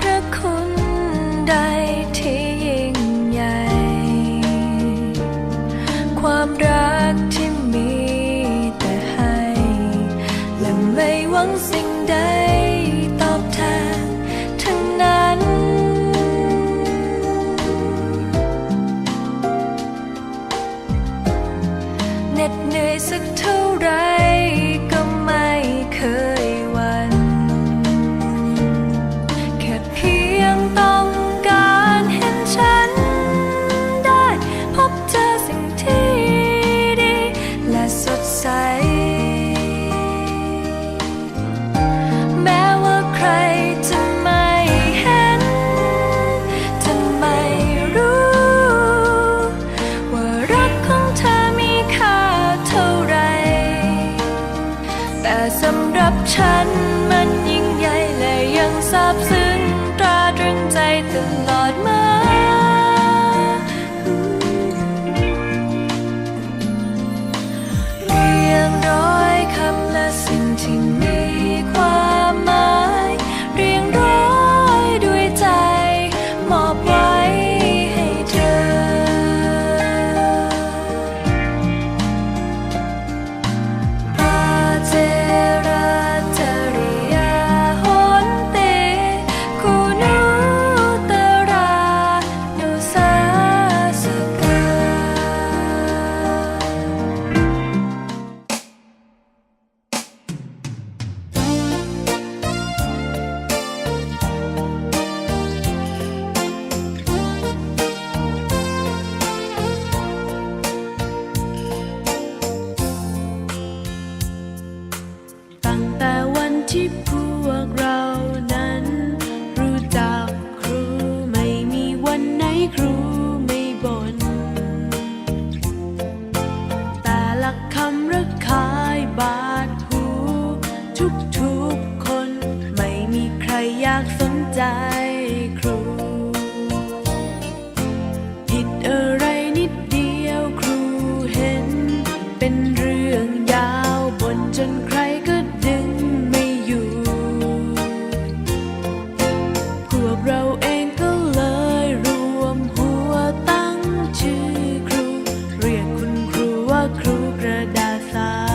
พระคุณใดที่ยิ่งใหญ่ ความรักที่มีแต่ให้ และไม่หวังสิ่งใดตอบแทนทั้งนั้น เหน็ดเหนื่อยสักเท่าไรก็ไม่เคย me. ที่พวกเรานั้น รู้จักครูไม่มีวันไหนครูไม่บน่นแต่ละคำรักคายบาดหู ทุกทุกคน ไม่มีใครอยากสนใจครู ผิดอะไรนิดเดียวครูเห็น เป็นเรื่องยาวบนจนครู ครูกระดาษสา